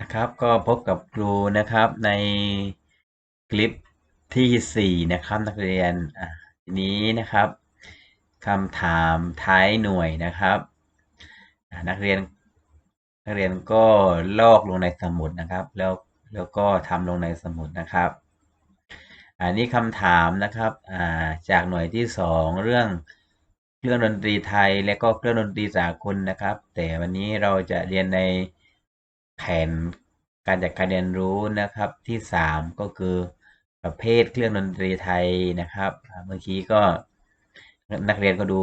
นะครับก็พบกับครูนะครับในคลิปที่สี่นะครับนักเรียนอะทีนี้นะครับคำถามท้ายหน่วยนะครับนักเรียนนักเรียนก็ลอกลงในสมุดนะครับ แล้วแล้วก็ทำลงในสมุดนะครับ อันนี้คำถามนะครับอ่าจากหน่วยที่สองเรื่องเครื่องดนตรีไทยและก็เครื่องดนตรีสากลนะครับ แต่วันนี้เราจะเรียนใน แผนการจัดการเรียนรู้นะครับที่ 3 ก็คือประเภทเครื่องดนตรีไทยนะครับเมื่อกี้ก็นักเรียนก็ดู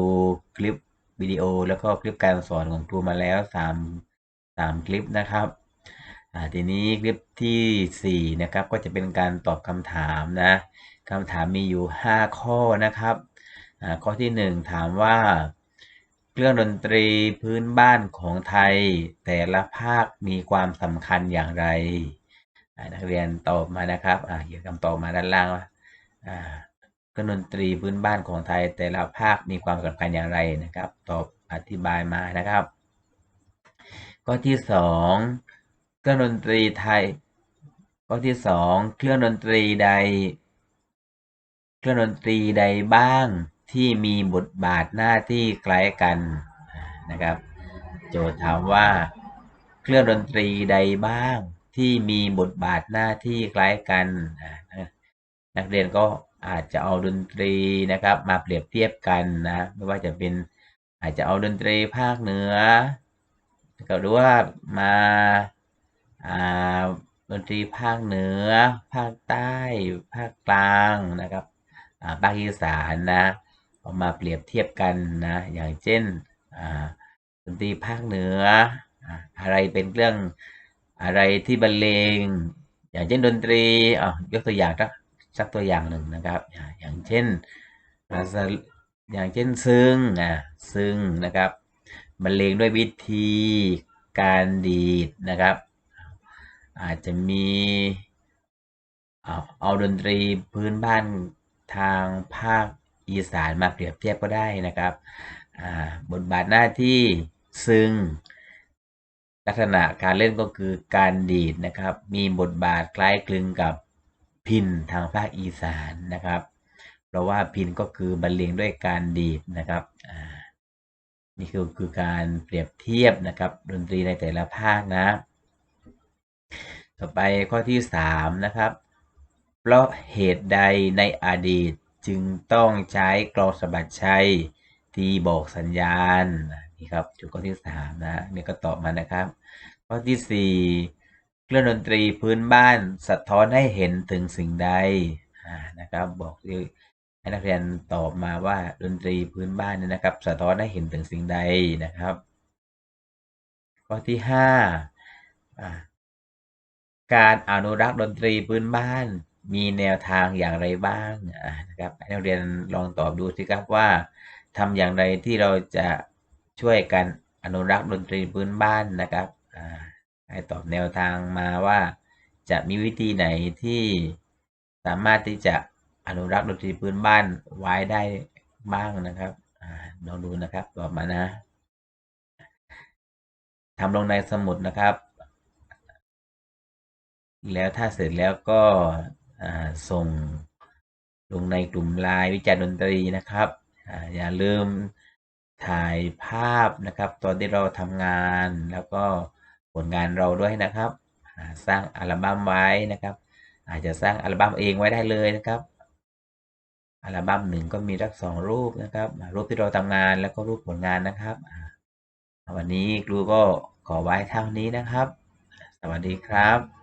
คลิปวิดีโอ แล้วก็คลิปการสอนของครูมาแล้ว 3 3 คลิปนะครับทีนี้คลิปที่ 4 นะครับก็จะเป็นการตอบคำถามนะคำถามมีอยู่ 5 ข้อนะครับข้อที่ 1 ถามว่า เครื่องดนตรีพื้นบ้านของไทย แต่ละภาคมีความสำคัญอย่างไร นักเรียนตอบมานะครับเขียนคำตอบมาด้านล่างว่าเครื่องดนตรีพื้นบ้านของไทย แต่ละภาคมีความสำคัญอย่างไรนะครับ ตอบอธิบายมานะครับ ข้อที่ 2 เครื่องดนตรีไทย ข้อที่ 2 เครื่องดนตรีใด เครื่องดนตรีใดบ้าง ที่มีบทบาทหน้าที่คล้ายกันนะครับ โจทย์ถามว่า เครื่องดนตรีใดบ้างที่มีบทบาทหน้าที่คล้ายกันนักเรียนก็อาจจะเอาดนตรีนะครับมาเปรียบเทียบกันนะไม่ว่าจะเป็นอาจจะเอาดนตรีภาคเหนือก็หรือว่ามาดนตรีภาคเหนือ ภาคใต้ ภาคกลางนะครับภาคอีสานนะ เอามาเปรียบเทียบกันนะอย่างเช่นดนตรีภาคเหนืออะไรเป็นเรื่องอะไรที่บรรเลง อย่างเช่นดนตรีอยกตัวอย่างสักตัวอย่างหนึ่งนะครับ อย่างเช่นอย่างเช่นซึ่งอะซึ่งนะครับบรรเลงด้วยวิธีการดีดนะครับ อาจจะมีเอาเอาดนตรีพื้นบ้านทางภาค อีสานมาเปรียบเทียบก็ได้นะครับบทบาทหน้าที่ซึ่งลักษณะการเล่นก็คือการดีดนะครับ มีบทบาทคล้ายคลึงกับพินทางภาคอีสานนะครับ เพราะว่าพินก็คือบรรเลงด้วยการดีดนะครับนี่คือคือการเปรียบเทียบนะครับ ดนตรีในแต่ละภาคนะ ต่อไปข้อที่ 3 นะครับ เพราะเหตุใดในอดีต จึงต้องใช้กลองสะบัดชัยที่บอกสัญญาณนี่ครับจุดข้อที่3นะนี่ก็ตอบมานะครับ ข้อที่4เครื่องดนตรีพื้นบ้านสะท้อนให้เห็นถึงสิ่งใดนะครับบอกให้นักเรียนตอบมาว่าดนตรีพื้นบ้านเนี่ยนะครับ สะท้อนให้เห็นถึงสิ่งใดนะครับ ข้อที่5การอนุรักษ์ดนตรีพื้นบ้าน มีแนวทางอย่างไรบ้างนะครับให้นักเรียนลองตอบดูสิครับว่าทำอย่างไรที่เราจะช่วยกันอนุรักษ์ดนตรีพื้นบ้านนะครับให้ตอบแนวทางมาว่า จะมีวิธีไหนที่สามารถที่จะอนุรักษ์ดนตรีพื้นบ้านไว้ได้บ้างนะครับลองดูนะครับตอบมานะทำลงในสมุดนะครับ แล้วถ้าเสร็จแล้วก็ ส่งลงในกลุ่มไลน์วิจารณ์ดนตรีนะครับอย่าลืมถ่ายภาพนะครับ ตอนที่เราทำงานแล้วก็ผลงานเราด้วยนะครับ สร้างอัลบั้มไว้นะครับ อาจจะสร้างอัลบั้มเองไว้ได้เลยนะครับ อัลบั้มหนึ่งก็มีรักสองรูปนะครับ รูปที่เราทำงานแล้วก็รูปผลงานนะครับ วันนี้ครูก็ขอไว้เท่านี้นะครับ สวัสดีครับ